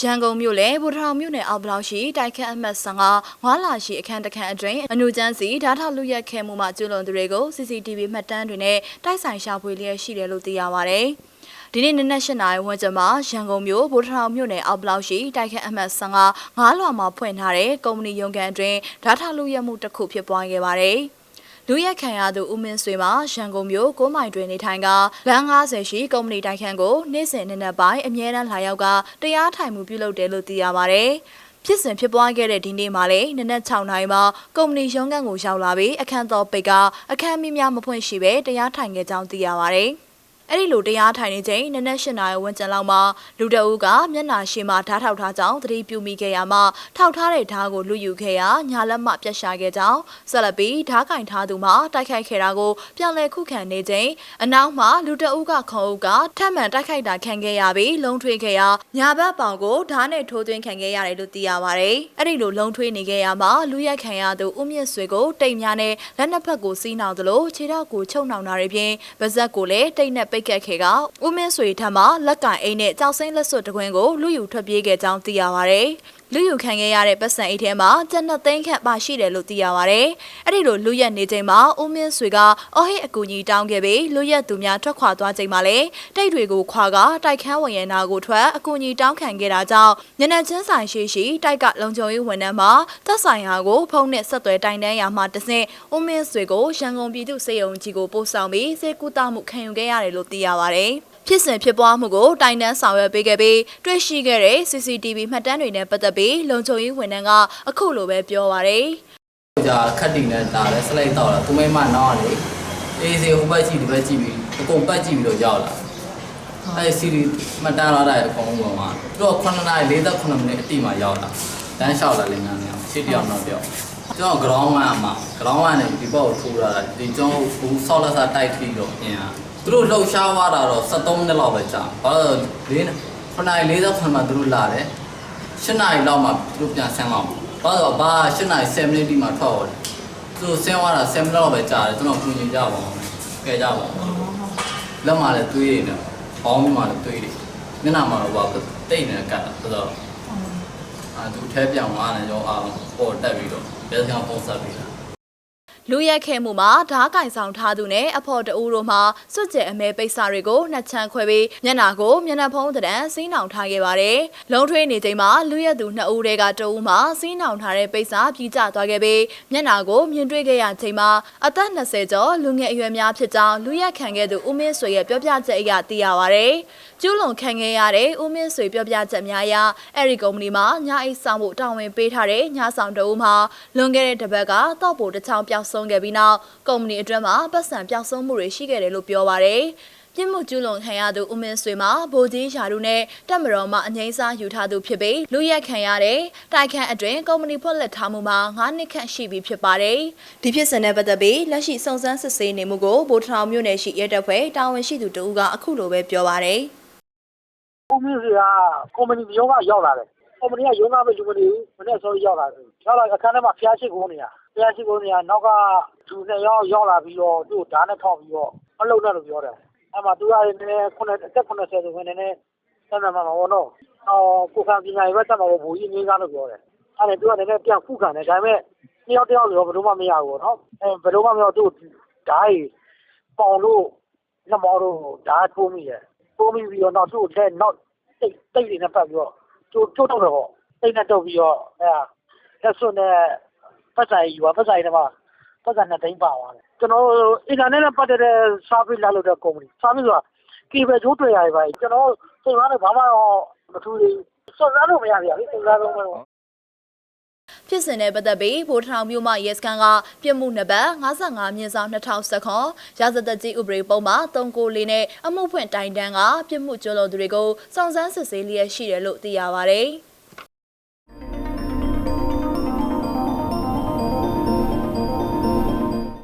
ရန်ကုန်မြို့နယ်ဗိုလ်ထောင်မြို့နယ်အောက်ဘလောက်ရှိတိုက်ခတ်အမှတ်15ငွားလာရှိအခန်းတစ်ခန်းအတွင်းအနုကျန်းစီဓာတ်ထောက်လူရက်ခဲမှုမှကျူးလွန်သူတွေကို CCTV မှတ်တမ်းတွေနဲ့တိုက်ဆိုင်ရှာဖွေလျက်ရှိတယ်လို့သိရပါဗျ။ဒီနေ့နနက်၈နာရီဝန်းကျင်မှာရန်ကုန်မြို့ဗိုလ်ထောင်မြို့နယ်အောက်ဘလောက်ရှိတိုက်ခတ်အမှတ်15ငားလွာမှာဖွင့်ထားတဲ့ကုမ္ပဏီရုံးခန်းအတွင်းဓာတ်ထောက်လူရက်မှုတစ်ခုဖြစ်ပွားခဲ့ပါတယ်။ လူရက်ခံရသူဦးမင်းဆွေမှာရန်ကုန်မြို့ကိုမိုင်တွင်နေထိုင်ကလမ်း90ရှိကုမ္ပဏီတိုက်ခန်းကိုနေ့စဉ်နေ့နက်ပိုင်းအမြဲတမ်းလာရောက်ကတရားထိုင်မှုပြုလုပ်တယ်လို့သိရပါဗျ။ဖြစ်စဉ်ဖြစ်ပွားခဲ့တဲ့ဒီနေ့မှာလည်းနနက်6နာရီမှာကုမ္ပဏီရုံးခန်းကိုရောက်လာပြီးအခန်းတော်ပိတ်ကအခန်းမီးများမဖွင့်ရှိပဲတရားထိုင်ခဲ့ကြောင်းသိရပါဗျ။ အဲ့ဒီလိုတရားထိုင်နေချိန်နနက်၈နာရီဝန်းကျင်လောက်မှာလူတအုပ်ကမျက်နာရှိမှဓာတ်ထောက်ထားကြောင်းသတိပြုမိခဲ့ရမှထောက်ထားတဲ့ဓာတ်ကိုလူယူခဲ့ရာညာလက်မပြတ်ရှာခဲ့ကြောင်းဆက်လက်ပြီးဓာတ်ကင်ထားသူမှတိုက်ခိုက်ခဲ့တာကိုပြန်လည်ခုခံနေချိန်အနောက်မှာလူတအုပ်ကခေါအုပ်ကထပ်မံတိုက်ခိုက်တာခံခဲ့ရပြီးလုံထွေးခဲ့ရာညာဘက်ပေါင်ကိုဓာတ်နဲ့ထိုးသွင်းခံခဲ့ရတယ်လို့သိရပါတယ်အဲ့ဒီလိုလုံထွေးနေခဲ့ရမှလူရက်ခံရသူဦးမြင့်ဆွေကိုတိတ်များနဲ့လက်နှစ်ဖက်ကိုစီးနှောင်သလိုခြေထောက်ကိုချုပ်နှောင်တာတွေဖြင့်ပါဇက်ကိုလည်းတိတ်နဲ့ပိတ်ကတ်ခဲ့ကဦးမင်းဆွေထံမှလက်ကင်အိတ်နဲ့ကြောက်စိမ့်လက်စွပ်တကွင်းကိုလူယူထွက်ပြေးခဲ့ကြောင်းသိရပါဗျ။လူယူခံခဲ့ရတဲ့ပတ်စံအိတ်ထဲမှာကျန်တဲ့သိန်းခန့်ပါရှိတယ်လို့သိရပါဗျ။အဲ့ဒီလိုလူရက်နေချိန်မှာဦးမင်းဆွေကအော်ဟစ်အကူကြီးတောင်းခဲ့ပြီးလူရက်သူများထွက်ခွာသွားချိန်မှာလည်းတိတ်တွေကိုခွာကတိုက်ခန်းဝင်ရနာကိုထွက်အကူကြီးတောင်းခံခဲ့တာကြောင့်ညနေချင်းဆိုင်ရှိရှိတိုက်ကလုံခြုံရေးဝန်ထမ်းမှသက်ဆိုင်ရာကိုဖုန်းနဲ့ဆက်သွယ်တိုင်တန်းရာမှာတဆင့်ဦးမင်းဆွေကိုရန်ကုန်ပြည်သူ့စေယုံကြီးကိုပို့ဆောင်ပြီးစေကူတာမှုခံယူခဲ့ရတယ်လို့သိရပါဗျ။ ဖြစ်စဉ်ဖြစ်ပွားမှုကိုတိုင်တန်းဆောင်ရွက်ပေးခဲ့ပြီးတွေ့ရှိခဲ့တဲ့ CCTV မှတ်တမ်းတွေနဲ့ပတ်သက်ပြီးလုံခြုံရေးဝန်ထမ်းကအခုလိုပဲပြောပါရယ်ကြာခက်တင်နဲ့တာလဲစလိုက်တော့တာသူမိမနောက်ကနေအေးစီဟိုဘက်ကြည့်ဒီဘက်ကြည့်ပြီးအကုန်ပတ်ကြည့်ပြီးတော့ရောက်လာအဲစီရီမတန်လာတဲ့အကုန်လုံးကသူက9နာရီ48မိနစ်အတိမှရောက်လာတန်းလျှောက်လာလေငန်းနေရှစ်တယောက်နောက်တယောက်ကျွန်တော် ground 1အမှာ ground 1နဲ့ဒီဘောက်ကိုထိုးလာတာဒီကျွန်တော်ဘူးဆောက်လက်စားတိုက်ပြီးတော့အင်းဟာ သူတို့လှုပ်ရှားသွားတာတော့73မိနစ်လောက်ပဲကြာဘာလို့လဲ9နာရီ48မှာသူတို့လာတယ်7နာရီလောက်မှသူတို့ပြန်ဆင်းအောင်ဘာလို့ဘာ7နာရီ7မိနစ်ဒီမှာထွက်သွားတယ်သူဆင်းသွားတာ7မိနစ်လောက်ပဲကြာတယ်ကျွန်တော်ပြင်ကြည့်ကြပါဦးကဲကြပါဦးလက်မှာလည်းတွေးနေတယ်ဘောင်းမှာလည်းတွေးတယ်မျက်နှာမှာတော့ဘာတိတ်နေကတ်တာဆိုတော့အာသူထဲပြောင်သွားတယ်ရောအာပေါ်တက်ပြီးတော့ဘယ်ကောင်ပုံဆက်ပြီးတာ လူရက်ခဲမှုမှာဓားကင်ဆောင်ထားသူနဲ့အဖော်တအူးတို့မှစွတ်ကျဲအမဲပိတ်စာတွေကိုနှစ်ချမ်းခွဲပြီးမျက်နာကိုမျက်နှာဖုံးတံတန်းစီးနှောင်ထားခဲ့ပါတယ်။လုံထွေးနေချိန်မှာလူရက်သူနှစ်ဦးတည်းကတအူးမှစီးနှောင်ထားတဲ့ပိတ်စာပြေးကျသွားခဲ့ပြီးမျက်နာကိုမြင်တွေ့ခဲ့ရချိန်မှာအသက်20ကျော်လူငယ်အရွယ်များဖြစ်ကြောင်းလူရက်ခံခဲ့သူဦးမင်းဆွေရဲ့ပြောပြချက်အရသိရပါတယ်။ကျူးလွန်ခံခဲ့ရတဲ့ဦးမင်းဆွေပြောပြချက်များအရအဲ့ဒီကုမ္ပဏီမှာညအိတ်ဆောင်ဖို့တာဝန်ပေးထားတဲ့ညဆောင်တအူးမှာလွန်ခဲ့တဲ့တစ်ပတ်ကတော့ပိုတစ်ချောင်းပျောက်ဆုံးခဲ့ပြီးနောက်ကုမ္ပဏီအတွင်းမှာပတ်စံပျောက်ဆုံးမှုတွေရှိခဲ့တယ်လို့ပြောပါရယ်ပြစ်မှုကျူးလွန်ခံရသူဦးမင်းဆွေမှာဗိုလ်ကြီးယာရုနဲ့တက်မတော်မှအငိမ့်စားယူထားသူဖြစ်ပြီးလူရက်ခံရတဲ့တိုက်ခန်းအတွင်းကုမ္ပဏီဖွက်လက်ထားမှုမှာ9နှစ်ခန့်ရှိပြီဖြစ်ပါတယ်ဒီဖြစ်စဉ်နဲ့ပတ်သက်ပြီးလက်ရှိစုံစမ်းစစ်ဆေးနေမှုကိုဗိုလ်ထောင်မြို့နယ်ရှိရဲတပ်ဖွဲ့တာဝန်ရှိသူတဦးကအခုလိုပဲပြောပါရယ်ကိုမင်းစီကကုမ္ပဏီမျိုးကရောက်လာတယ်။ ကုမ္ပဏီကရုံးသားပဲလူမနေဘူး။မနေ့စောရောက်လာတယ်။ရောက်လာအခန်းထဲမှာဖျားရှိကုန်နေတာ။ဖျားရှိကုန်နေတာနောက်ကလူနှစ်ယောက်ရောက်လာပြီးတော့သူ့ကိုဓာတ်နဲ့ထောက်ပြီးတော့မလုံနဲ့လို့ပြောတယ်။အဲ့မှာသူကလည်းနည်းနည်းခုနှစ်အသက်80ဆိုဝင်နေနေဆက်နေမှာမဟုတ်တော့။အော်ကိုခံပညာရေးဘက်တက်မှာဘူကြီးငင်းကားလို့ပြောတယ်။အဲ့ဒါသူကလည်းပြန်ခုခံတယ်ဒါပေမဲ့တယောက်တယောက်ရောဘယ်လိုမှမရဘူးနော်။အဲဘယ်လိုမှမရသူ့ဓာတ်ကြီးပေါင်လို့လက်မော်တို့ဓာတ်ထိုးမိတယ်။ထိုးမိပြီးတော့နောက်သူ့ကိုလက်နောက်တိတ်တိတ်တွေနဲ့ပတ်ပြီးတော့ ကျိုးကျိုးတော့တယ်ပေါ့တိတ်နဲ့တုပ်ပြီးတော့အဲလက်စွပ်နဲ့ပတ်ဆိုင်ယူပါပတ်ဆိုင်ထဲမှာပတ်ဆိုင်နဲ့ဒိန်းပါသွားတယ်ကျွန်တော်အင်တာနက်နဲ့ပတ်သက်တဲ့ service လာလို့တဲ့ company service ဆိုတာ cable ကြိုးတွေ့ရတယ်ပါကျွန်တော်စုံစမ်းတော့ဘာမှတော့မထူးသေးဘူးစုံစမ်းလို့မရဘူးလေစုံစမ်းတော့ ဖြစ်စဉ်နဲ့ပတ်သက်ပြီးဗိုလ်ထောင်မြို့မှရဲစခန်းကပြစ်မှုနှစ်ပတ်55မြင်းဆောင်2019ရာဇသက်ကြီးဥပဒေပုံမှာ394နဲ့အမှုဖွင့်တိုင်တန်းကပြစ်မှုကျူးလွန်သူတွေကိုစုံစမ်းစစ်ဆေးလျက်ရှိတယ်လို့သိရပါဗျ။